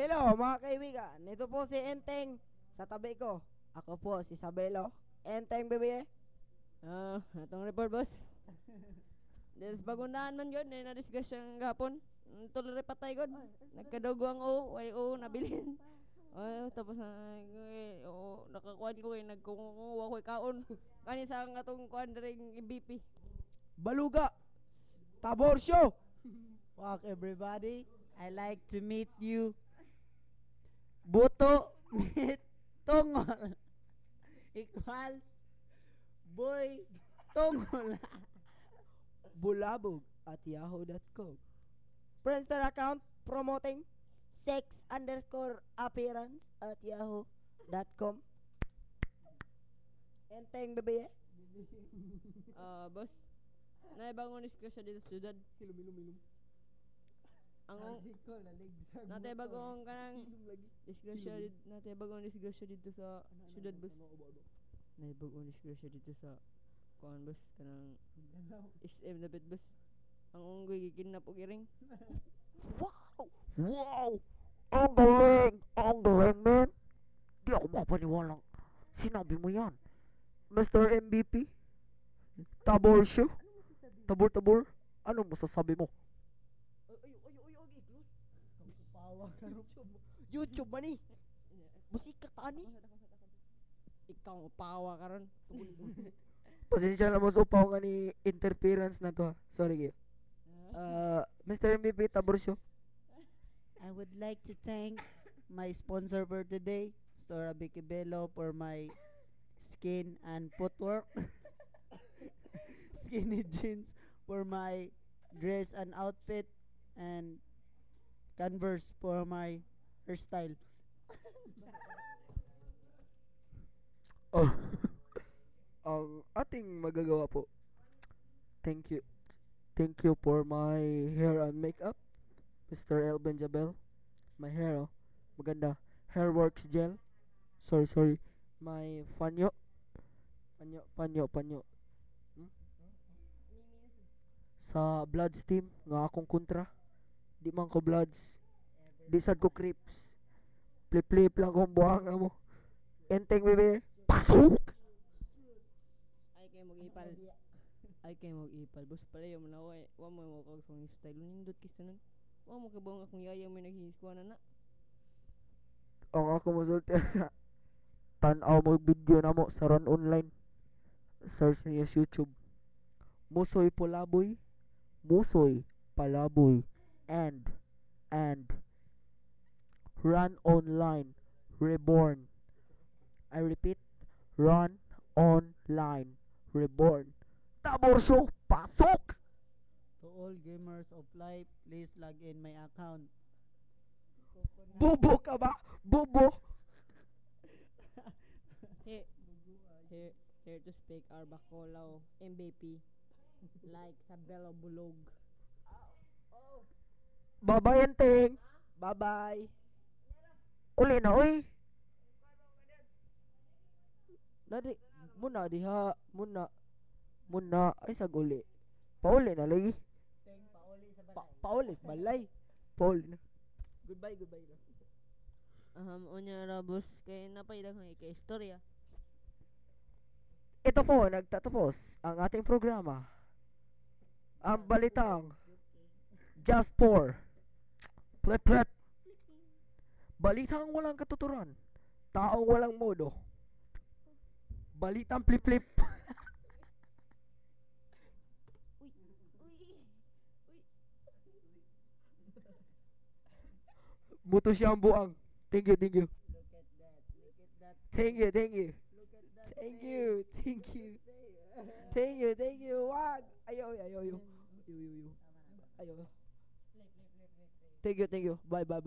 Hello mga kaibigan, ito po si Enteng sa tabi ko. Ako po si Sabelo. Enteng bebe. Ah, atong report boss. Des bagundahan man yun, eh, na-discuss siyang gapon. Tuloy patay god. Nagkadugo ang O, ay O, nabilin. Ay, tapos na, eh, o, nakakuan ko eh, nagkunguha ko kaon. Kani sa ang atong kuan ring MVP. Baluga. Tabor show. Fuck everybody. I like to meet you. Buto meet tungol. Equals boy tungol. Bulabog at yahoo.com. Friendster account promoting sex underscore appearance at yahoo.com. Enteng bebe. Ah, boss. Naibangon discuss siya dito sa syudad. Hilom hilom hilom. Ang Natay bagong kanang disgrasya dito, natay bagong disgrasya dito sa syudad boss. Natay bagong disgrasya dito sa kuan boss kanang SM na bit boss. Ang unggoy gikinap og iring. Wow! Wow! Ang galing! Ang galing, man! Di ako mapaniwalang sinabi mo yan. Mr. MVP? Tabor show? Tabor-tabor? Ano masasabi mo? Ay, ay, ay, ay, ay, close. Pawa ka YouTube. YouTube man eh. Musika ka ni. Ikaw ang pawa karon. Pasensya na mo sa upaw nga ni interference na to. ha. Sorry kayo. Uh, Mr. MVP, Tabor show. I would like to thank my sponsor for today, Stora Bikibelo, for my skin and footwork. Skinny jeans for my dress and outfit, and Converse for my hairstyle. Oh. Ang ating magagawa po. Thank you. Thank you for my hair and makeup. Mr. Elben Jabel. My hair, oh. Maganda. Hair Works Gel. Sorry, sorry. My panyo. Panyo, panyo, panyo. Hmm? Sa Bloods team, nga akong kontra. Di man ko Bloods. Di sad ko Crips. Flip-flip lang kong buhanga mo. Enteng, bebe. Pasok! Ay kay mo ipal. Ay kay mo ipal. Boss pala yung na wa wa mo mo kag song style nindot kisa nun. Wa mo kabong akong yaya may naghihiskuan na na. ang ako masulti tanaw mo video na mo sa Ron Online search niya sa YouTube Musoy Palaboy Musoy Palaboy and and Run Online Reborn I repeat Run Online Reborn Tabor Show Pasok To all gamers of life, please log in my account. Bobo ka ba? Bobo Here, here, here to speak our Bacolao MVP like sa Belo Bulog. Bye-bye, Anteng. Bye-bye. Uli na, uy. Nadi, muna diha, muna. Muna, ay sa saguli. Pauli na lagi. Pa pauli, balay. Pauli na. Goodbye, goodbye na. Aham, um, unya rabos kay napaidag ng ika-istorya. Ito po, nagtatapos ang ating programa. Ang balitang Just 4. Plet-plet. Balitang walang katuturan. Taong walang modo. Balitang flip-flip. Buto siyang buang. Thank you, thank you. Look at that. Look at that. Thank you, thank you. Thank you, thank you. Thank you, thank you. Wag! Ayaw, ayaw, ayaw. Ayaw, ayaw, ayaw. Ayaw. Thank you, thank you. Bye, bye, bye